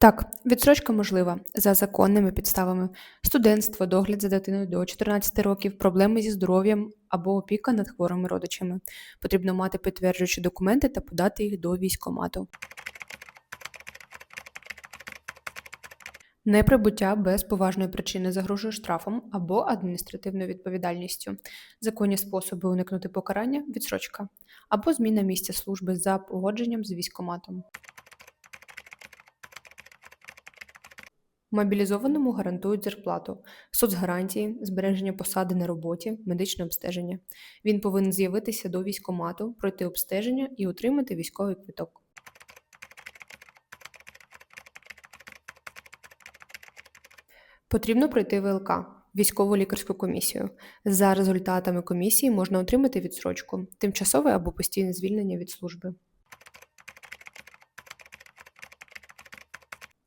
Так, відстрочка можлива за законними підставами: студентство, догляд за дитиною до 14 років, проблеми зі здоров'ям або опіка над хворими родичами. Потрібно мати підтверджуючі документи та подати їх до військкомату. Неприбуття без поважної причини загрожує штрафом або адміністративною відповідальністю, законні способи уникнути покарання відсрочка, або зміна місця служби за погодженням з військкоматом. Мобілізованому гарантують зарплату, соцгарантії, збереження посади на роботі, медичне обстеження. Він повинен з'явитися до військкомату, пройти обстеження і отримати військовий квиток. Потрібно пройти ВЛК військово лікарську комісію. За результатами комісії можна отримати відсрочку, тимчасове або постійне звільнення від служби.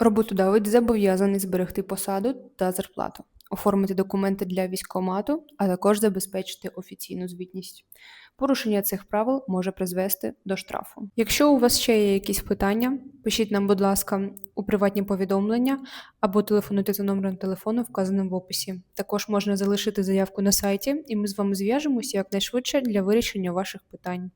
Роботодавець зобов'язаний зберегти посаду та зарплату, оформити документи для військкомату, а також забезпечити офіційну звітність. Порушення цих правил може призвести до штрафу. Якщо у вас ще є якісь питання, пишіть нам, будь ласка, у приватні повідомлення або телефонуйте за номером телефону, вказаним в описі. Також можна залишити заявку на сайті, і ми з вами зв'яжемося якнайшвидше для вирішення ваших питань.